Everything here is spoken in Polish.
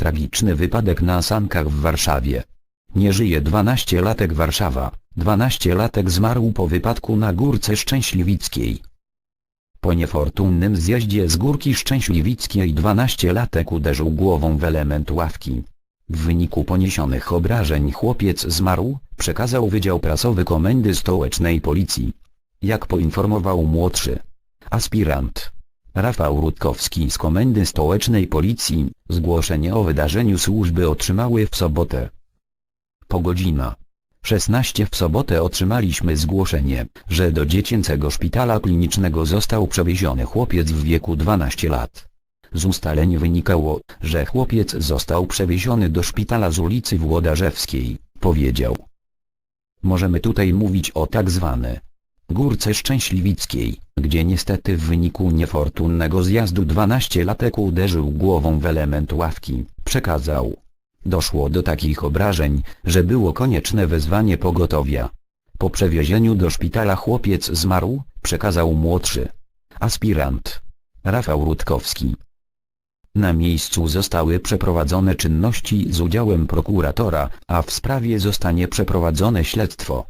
Tragiczny wypadek na Sankach w Warszawie. Nie żyje 12-latek Warszawa. 12-latek zmarł po wypadku na Górce Szczęśliwickiej. Po niefortunnym zjeździe z Górki Szczęśliwickiej 12-latek uderzył głową w element ławki. W wyniku poniesionych obrażeń chłopiec zmarł, przekazał Wydział Prasowy Komendy Stołecznej Policji. Jak poinformował młodszy aspirant Rafał Rutkowski z Komendy Stołecznej Policji, zgłoszenie o wydarzeniu służby otrzymały w sobotę. Po godzina 16 w sobotę otrzymaliśmy zgłoszenie, że do dziecięcego szpitala klinicznego został przewieziony chłopiec w wieku 12 lat. Z ustaleń wynikało, że chłopiec został przewieziony do szpitala z ulicy Włodarzewskiej, powiedział. Możemy tutaj mówić o tak zwane Górce Szczęśliwickiej, gdzie niestety w wyniku niefortunnego zjazdu 12-latek uderzył głową w element ławki, przekazał. Doszło do takich obrażeń, że było konieczne wezwanie pogotowia. Po przewiezieniu do szpitala chłopiec zmarł, przekazał młodszy aspirant Rafał Rutkowski. Na miejscu zostały przeprowadzone czynności z udziałem prokuratora, a w sprawie zostanie przeprowadzone śledztwo.